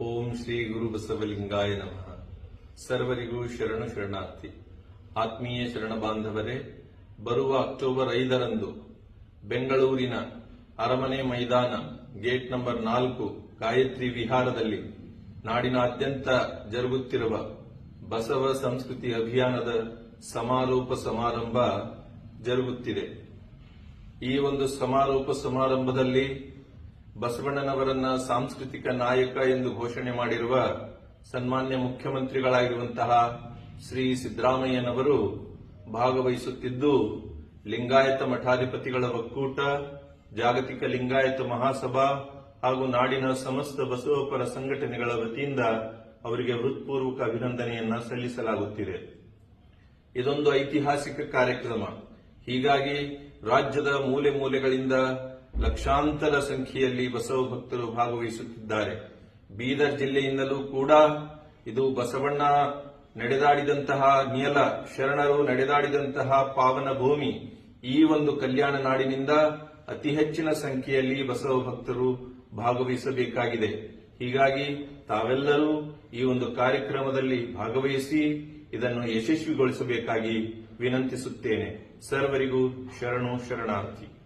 ಓಂ ಶ್ರೀ ಗುರು ಬಸವಲಿಂಗಾಯ ನಮಃ. ಸರ್ವರಿಗೂ ಶರಣು ಶರಣಾರ್ಥಿ. ಆತ್ಮೀಯ ಶರಣ ಬಾಂಧವರೇ, ಬರುವ ಅಕ್ಟೋಬರ್ ಐದರಂದು ಬೆಂಗಳೂರಿನ ಅರಮನೆ ಮೈದಾನ ಗೇಟ್ ನಂಬರ್ ನಾಲ್ಕು ಗಾಯತ್ರಿ ವಿಹಾರದಲ್ಲಿ ನಾಡಿನಾದ್ಯಂತ ಜರುಗುತ್ತಿರುವ ಬಸವ ಸಂಸ್ಕೃತಿ ಅಭಿಯಾನದ ಸಮಾರೋಪ ಸಮಾರಂಭ ಜರುಗುತ್ತಿದೆ. ಈ ಒಂದು ಸಮಾರೋಪ ಸಮಾರಂಭದಲ್ಲಿ ಬಸವಣ್ಣನವರನ್ನ ಸಾಂಸ್ಕೃತಿಕ ನಾಯಕ ಎಂದು ಘೋಷಣೆ ಮಾಡಿರುವ ಸನ್ಮಾನ್ಯ ಮುಖ್ಯಮಂತ್ರಿಗಳಾಗಿರುವಂತಹ ಶ್ರೀ ಸಿದ್ದರಾಮಯ್ಯನವರು ಭಾಗವಹಿಸುತ್ತಿದ್ದು, ಲಿಂಗಾಯತ ಮಠಾಧಿಪತಿಗಳ ಒಕ್ಕೂಟ, ಜಾಗತಿಕ ಲಿಂಗಾಯತ ಮಹಾಸಭಾ ಹಾಗೂ ನಾಡಿನ ಸಮಸ್ತ ಬಸವಪರ ಸಂಘಟನೆಗಳ ವತಿಯಿಂದ ಅವರಿಗೆ ಹೃತ್ಪೂರ್ವಕ ಅಭಿನಂದನೆಯನ್ನ ಸಲ್ಲಿಸಲಾಗುತ್ತಿದೆ. ಇದೊಂದು ಐತಿಹಾಸಿಕ ಕಾರ್ಯಕ್ರಮ. ಹೀಗಾಗಿ ರಾಜ್ಯದ ಮೂಲೆ ಮೂಲೆಗಳಿಂದ ಲಕ್ಷಾಂತರ ಸಂಖ್ಯೆಯಲ್ಲಿ ಬಸವ ಭಕ್ತರು ಭಾಗವಹಿಸುತ್ತಿದ್ದಾರೆ. ಬೀದರ್ ಜಿಲ್ಲೆಯಿಂದಲೂ ಕೂಡ ಇದು ಬಸವಣ್ಣ ನಡೆದಾಡಿದಂತಹ ನಿಯಲ ಶರಣರು ನಡೆದಾಡಿದಂತಹ ಪಾವನ ಭೂಮಿ ಈ ಒಂದು ಕಲ್ಯಾಣ ನಾಡಿನಿಂದ ಅತಿ ಹೆಚ್ಚಿನ ಸಂಖ್ಯೆಯಲ್ಲಿ ಬಸವ ಭಕ್ತರು ಭಾಗವಹಿಸಬೇಕಾಗಿದೆ. ಹೀಗಾಗಿ ತಾವೆಲ್ಲರೂ ಈ ಒಂದು ಕಾರ್ಯಕ್ರಮದಲ್ಲಿ ಭಾಗವಹಿಸಿ ಇದನ್ನು ಯಶಸ್ವಿಗೊಳಿಸಬೇಕಾಗಿ ವಿನಂತಿಸುತ್ತೇನೆ. ಸರ್ವರಿಗೂ ಶರಣು ಶರಣಾರ್ಥಿ.